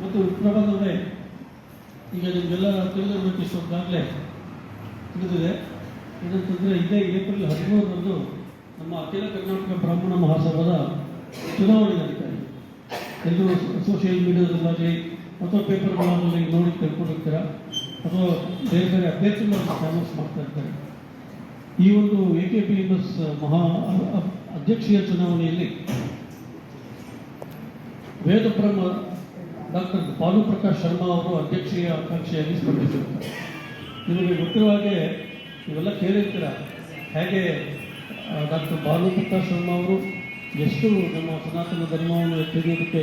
ಮತ್ತು ಪ್ರಬಂಧವೇ ಈಗ ನಿಮಗೆಲ್ಲ ತಿಳಿದಿರಬೇಕು ಇಷ್ಟೊಂದಾಗಲೇ ತಿಳಿದಿದೆ. ಏನಂತಂದರೆ ಇದೇ ಏಪ್ರಿಲ್ ಹದಿಮೂರರಂದು ನಮ್ಮ ಅಖಿಲ ಕರ್ನಾಟಕ ಬ್ರಾಹ್ಮಣ ಮಹಾಸಭಾದ ಚುನಾವಣೆ ಅಧಿಕಾರಿ ಎಲ್ಲರೂ ಸೋಷಿಯಲ್ ಮೀಡಿಯಾದಲ್ಲಾಗಲಿ ಅಥವಾ ಪೇಪರ್ಗಳಲ್ಲಿ ನೋಡಿ ತಿಳ್ಕೊಂಡಿರ್ತೀರ? ಅಥವಾ ಬೇರೆ ಬೇರೆ ಅಭ್ಯರ್ಥಿಗಳನ್ನು ಫೇಮಸ್ ಮಾಡ್ತಾ ಇರ್ತಾರೆ. ಈ ಒಂದು A K P M S ಮಹಾ ಅಧ್ಯಕ್ಷೀಯ ಚುನಾವಣೆಯಲ್ಲಿ ವೇದಬ್ರಹ್ಮ ಡಾಕ್ಟರ್ ಬಾಲು ಪ್ರಕಾಶ್ ಶರ್ಮಾ ಅವರು ಅಧ್ಯಕ್ಷೀಯ ಆಕಾಂಕ್ಷೆಯಾಗಿ ಸ್ಪರ್ಧಿಸಿರ್ತಾರೆ ನಿಮಗೆ ಗೊತ್ತಿರುವ ಹಾಗೆ ಇವೆಲ್ಲ ಕೇಳಿರ್ತೀರ ಹೇಗೆ ಡಾಕ್ಟರ್ ಬಾಲು ಪ್ರಕಾಶ್ ಶರ್ಮಾ ಅವರು ಎಷ್ಟು ನಮ್ಮ ಸನಾತನ ಧರ್ಮವನ್ನು ತೆಗೆಯೋದಕ್ಕೆ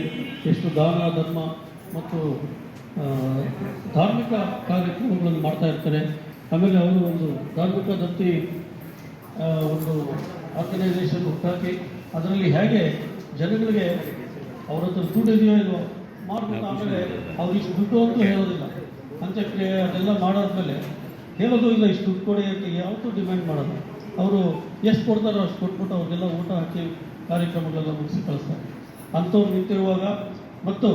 ಎಷ್ಟು ದಾನ, ಧರ್ಮ ಮತ್ತು ಧಾರ್ಮಿಕ ಕಾರ್ಯಕ್ರಮಗಳನ್ನು ಮಾಡ್ತಾ ಇರ್ತಾರೆ. ಆಮೇಲೆ ಅವರು ಒಂದು ಧಾರ್ಮಿಕ ದತ್ತಿ ಒಂದು ಆರ್ಗನೈಸೇಷನ್ ಹುಟ್ಟಾಕಿ ಅದರಲ್ಲಿ ಹೇಗೆ ಜನಗಳಿಗೆ ಅವರ ಹತ್ರ ದುಡ್ಡಿದೆಯೋ ಇಲ್ವೋ ಮಾಡ್ಬಿಟ್ಟು ಆಮೇಲೆ ಅವ್ರು ಇಷ್ಟು ದುಡ್ಡು ಅಂತ ಹೇಳೋದಿಲ್ಲ. ಅಂತ್ಯಕ್ರಿಯೆ ಅದೆಲ್ಲ ಮಾಡಾದ್ಮೇಲೆ ಹೇಳೋದು ಇಲ್ಲ, ಇಷ್ಟು ದುಡ್ಡು ಕೊಡಿ ಅಂತ ಯಾವತ್ತೂ ಡಿಮ್ಯಾಂಡ್ ಮಾಡೋದು ಅವರು ಎಷ್ಟು ಕೊಡ್ತಾರೋ ಅಷ್ಟು ಕೊಟ್ಬಿಟ್ಟು ಅವ್ರಿಗೆಲ್ಲ ಊಟ ಹಾಕಿ ಕಾರ್ಯಕ್ರಮಗಳೆಲ್ಲ ಮುಗಿಸಿ ಕಳಿಸ್ತಾರೆ. ಅಂಥವ್ರು ನಿಂತಿರುವಾಗ ಮತ್ತು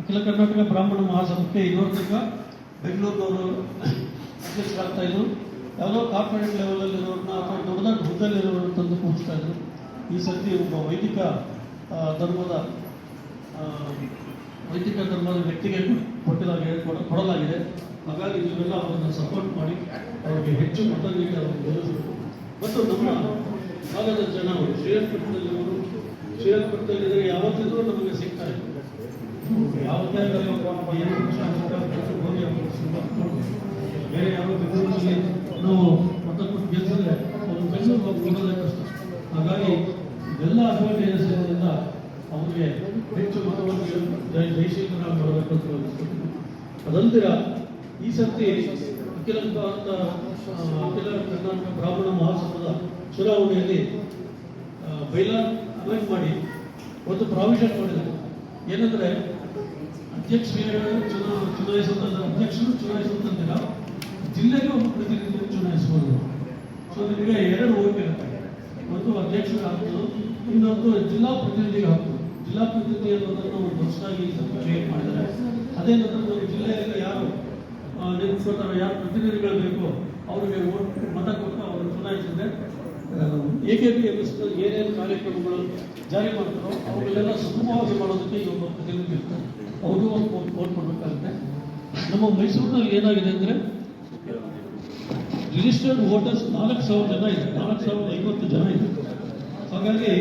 ಅಖಿಲ ಕರ್ನಾಟಕ ಬ್ರಾಹ್ಮಣ ಮಹಾಸಭಕ್ಕೆ ತನಕ ಬೆಂಗಳೂರಿನವರು ಅಧ್ಯಕ್ಷರಾಗ್ತಾ ಇದ್ರು. ಯಾವುದೋ ಕಾರ್ಪೊರೇಟ್ ಲೆವೆಲಲ್ಲಿ ಇರೋರನ್ನ ಅಥವಾ ದೊಡ್ಡ ದೊಡ್ಡ ಹುದ್ದೆಲಿರೋರನ್ನ ತಂದು ಕೂರಿಸ್ತಾ ಇದ್ರು. ಈ ಸರ್ತಿ ಒಬ್ಬ ವೈದಿಕ ಧರ್ಮದ ವೈದಿಕ ಧರ್ಮದ ವ್ಯಕ್ತಿಗೆ ಕೊಟ್ಟಲಾಗಿದೆ ಕೊಡಲಾಗಿದೆ. ಹಾಗಾಗಿ ನೀವೆಲ್ಲ ಅವರನ್ನು ಸಪೋರ್ಟ್ ಮಾಡಿ ಅವರಿಗೆ ಹೆಚ್ಚು ಮತ ನೀಡಿ ಅವರಿಗೆ ಗೆಲ್ಲಿಸಬೇಕು. ಮತ್ತು ನಮ್ಮ ಭಾಗದ ಜನ ಅವರು ಶ್ರೀರಂಗಪಟ್ಟಣದಲ್ಲಿರೋರು ಶ್ರೀರಂಗಪಟ್ಟಣದಲ್ಲಿದ್ದರೆ ಯಾವತ್ತಿದ್ರೂ ನಮಗೆ ಸಿಗ್ತಾ ಇದೆ ಯಾವುದೇ. ಬೇರೆ ಯಾವ ಬೆಂಗಳೂರಲ್ಲಿ ನಾವು ಮತ ಕೊಟ್ಟು ಗೆಲ್ಲಿಸಿದ್ರೆ ಅವ್ರು ಬೆಂಗಳೂರು ಹೋಗಿ ಕಷ್ಟ. ಹಾಗಾಗಿ ಎಲ್ಲ ಅಭಿವೃದ್ಧಿ ಇರೋದ್ರಿಂದ ಅವರಿಗೆ ಹೆಚ್ಚು ಮತವನ್ನು ಜಯ ಜಯಶೀಲರಾಗಿ ಬರಬೇಕು ಅಂತ ಈ ಸರ್ತಿ ಅಖಿಲ ಅಂತ ಅಖಿಲ ಕರ್ನಾಟಕ ಬ್ರಾಹ್ಮಣ ಮಹಾಸಭದ ಚುನಾವಣೆಯಲ್ಲಿ ಬೈಲಾ ಅಮೆಂಡ್ ಮಾಡಿ ಒಂದು ಪ್ರಾವಿಷನ್ ಮಾಡಿದರು ಏನಂದ್ರೆ ಅಧ್ಯಕ್ಷರು ಚುನಾ, ಚುನಾಯಿಸುವಂತ, ಅಧ್ಯಕ್ಷರು ಚುನಾಯಿಸುವಂತಿಲ್ಲ ಜಿಲ್ಲೆಗೆ ಒಬ್ಬ ಪ್ರತಿನಿಧಿಯನ್ನು ಚುನಾಯಿಸಬಹುದು ಸೊ ನಿಮಗೆ ಎರಡು ಓಟ್ ಇರುತ್ತೆ. ಒಂದು ಅಧ್ಯಕ್ಷರು ಹಾಕೋದು ಇನ್ನೊಂದು ಜಿಲ್ಲಾ ಪ್ರತಿನಿಧಿಗೆ ಹಾಕೋದು ಪ್ರತಿನಿಧಿ ಅನ್ನೋದನ್ನು ಹೊಸದಾಗಿ ಕ್ರಿಯೇಟ್ ಮಾಡಿದ್ದಾರೆ. ನಂತರ ನಮ್ಮ ಜಿಲ್ಲೆಯಲ್ಲಿ ಯಾರು ನಿಂತ್ಕೋತಾರೋ ಯಾರು ಪ್ರತಿನಿಧಿಗಳು ಬೇಕೋ ಅವರಿಗೆ ಓಟ್ ಮತ ಕೊಟ್ಟು ಅವರು ಚುನಾಯಿಸಿದ್ರೆ A K P M S ಏನೇನು ಕಾರ್ಯಕ್ರಮಗಳು ಜಾರಿ ಮಾಡ್ತಾರೋ ಅವುಗಳೆಲ್ಲ ಸುಗಮವಾಗಿ ಮಾಡೋದಕ್ಕೆ ಈ ಒಬ್ಬ ಪ್ರತಿನಿಧಿ ಇರ್ತಾರೆ. ಒಂದು ಓಟ್ ಮಾಡಬೇಕಾಗುತ್ತೆ. ನಮ್ಮ ಮೈಸೂರಿನಲ್ಲಿ ಏನಾಗಿದೆ ಅಂದರೆ ರಿಜಿಸ್ಟರ್ಡ್ ವೋಟರ್ಸ್ ನಾಲ್ಕು ಸಾವಿರ ಜನ ಇದೆ ನಾಲ್ಕು ಸಾವಿರದ ಐವತ್ತು ಜನ ಇದೆ ಹಾಗಾಗಿ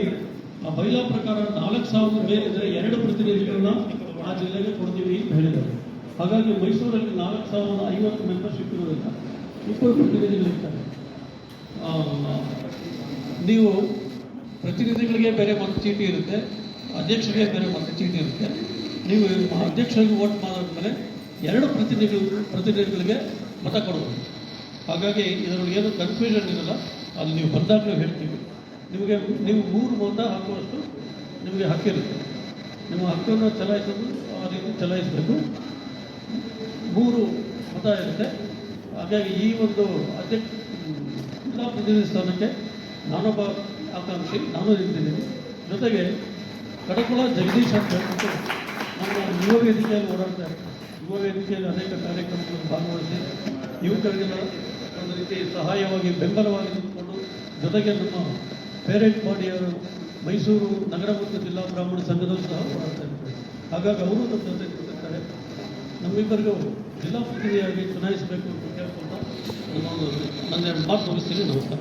ಆ ಬೈಲಾ ಪ್ರಕಾರ ನಾಲ್ಕು ಸಾವಿರದ ಮೇಲಿದ್ರೆ ಎರಡು ಪ್ರತಿನಿಧಿಗಳನ್ನ ಆ ಜಿಲ್ಲೆಗೆ ಕೊಡ್ತೀವಿ ಅಂತ ಹೇಳಿದರು ಹಾಗಾಗಿ ಮೈಸೂರಲ್ಲಿ ನಾಲ್ಕು ಸಾವಿರದ ಐವತ್ತು ಮೆಂಬರ್ಶಿಪ್ ಇರೋದ್ರಿಂದ ಇಬ್ಬರು ಪ್ರತಿನಿಧಿಗಳಿರ್ತಾರೆ ನೀವು ಪ್ರತಿನಿಧಿಗಳಿಗೆ ಬೇರೆ ಮತ ಚೀಟಿ ಇರುತ್ತೆ, ಅಧ್ಯಕ್ಷರಿಗೆ ಬೇರೆ ಮತ ಚೀಟಿ ಇರುತ್ತೆ. ನೀವು ಅಧ್ಯಕ್ಷರಿಗೆ ವೋಟ್ ಮಾಡಿದ್ಮೇಲೆ ಎರಡು ಪ್ರತಿನಿಧಿಗಳು, ಪ್ರತಿನಿಧಿಗಳಿಗೆ ಮತ ಕೊಡಬಹುದು ಹಾಗಾಗಿ ಇದರಲ್ಲಿ ಏನು ಕನ್ಫ್ಯೂಷನ್ ಇರಲ್ಲ, ಅದು ನೀವು ಬಂದಾಗಲೂ ಹೇಳ್ತೀವಿ. ನಿಮಗೆ, ನೀವು ಮೂರು ಮತ ಹಾಕುವಷ್ಟು ನಿಮಗೆ ಹಕ್ಕಿರುತ್ತೆ ನಿಮ್ಮ ಹಕ್ಕನ್ನು ಚಲಾಯಿಸೋದು, ಆ ರೀತಿ ಚಲಾಯಿಸಬೇಕು. ಮೂರು ಮತ ಇರುತ್ತೆ. ಹಾಗಾಗಿ ಈ ಒಂದು ಅಧ್ಯಕ್ಷ ಜಿಲ್ಲಾ ಪ್ರತಿನಿಧಿ ಸ್ಥಾನಕ್ಕೆ ನಾನೊಬ್ಬ ಆಕಾಂಕ್ಷಿ, ನಾನು ನಿಂತಿದ್ದೀನಿ ಜೊತೆಗೆ ಕಡಕುಳ ಜಗದೀಶ್ ಅಂತ ಹೇಳ್ಬಿಟ್ಟು ನಮ್ಮ ಯುವ ವೇದಿಕೆಯಲ್ಲಿ ಓಡಾಡ್ತಾ ಯುವ ವೇದಿಕೆಯಲ್ಲಿ ಅನೇಕ ಕಾರ್ಯಕ್ರಮಗಳನ್ನು ಭಾಗವಹಿಸಿ ಯುವಕರಿಗೆಲ್ಲ ಒಂದು ರೀತಿ ಸಹಾಯವಾಗಿ ಬೆಂಬಲವಾಗಿ ನಿಂತ್ಕೊಂಡು ಜೊತೆಗೆ ನಮ್ಮ ಪೇರೆಂಟ್ ಬಾಡಿಯವರು ಮೈಸೂರು ನಗರ ಮತ್ತು ಜಿಲ್ಲಾ ಬ್ರಾಹ್ಮಣ ಸಂಘದಲ್ಲೂ ಸಹ ಮಾಡ್ತಾ ಹಾಗಾಗಿ ಅವರು ನಮ್ಮ ಜೊತೆ ಕೂತಿರ್ತಾರೆ. ನಮ್ಮಿಬ್ಬರಿಗೂ ಜಿಲ್ಲಾ ಪ್ರತಿನಿಧಿಯಾಗಿ ಚುನಾಯಿಸಬೇಕು ಅಂತ ನಮ್ಮ ನನ್ನ ಮಾತು ಮುಗಿಸ್ತೀನಿ ನಮಸ್ಕಾರ.